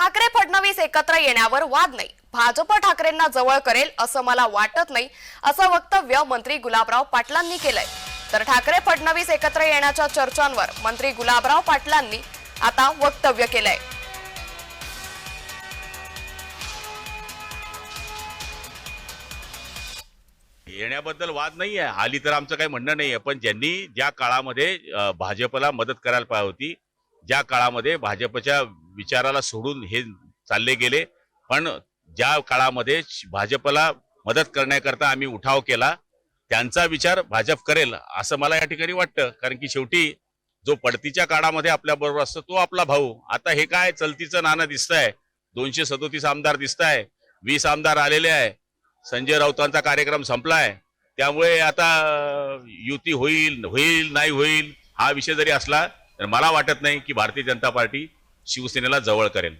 ठाकरे फडणवीस एकत्र येण्यावर वाद नाही. भाजप ठाकरेंना जवळ करेल असं मला वाटत नाही असं वक्तव्य मंत्री गुलाबराव पाटलांनी केलंय. तर ठाकरे फडणवीस एकत्र येण्याच्या चर्चांवर मंत्री गुलाबराव पाटलांनी आता वक्तव्य केलंय. येण्याबद्दल वाद नाही आहे हाली तर आमचं काही म्हणणं नाही आहे पण ज्यांनी ज्या काळामध्ये भाजपला मदत करायला पाहिजे होती ज्या काळामध्ये भाजपच्या विचाराला सोडून हे चालले गेले. पण ज्या काळामध्ये भाजपला मदत करण्याकरता आम्ही उठाव केला त्यांचा विचार भाजप करेल असं मला या ठिकाणी वाटतं. कारण की शेवटी जो पडतीच्या काळामध्ये आपल्या बरोबर असतो तो आपला भाऊ. आता हे काय चलतीचं नाणं दिसतंय? दोनशे सदोतीस आमदार दिसत आहे वीस आमदार आलेले आहे. संजय राऊतांचा कार्यक्रम संपलाय. त्यामुळे आता युती होईल होईल नाही होईल हा विषय जरी असला तर मला वाटत नाही की भारतीय जनता पार्टी शिवसेनेला जवळ करेल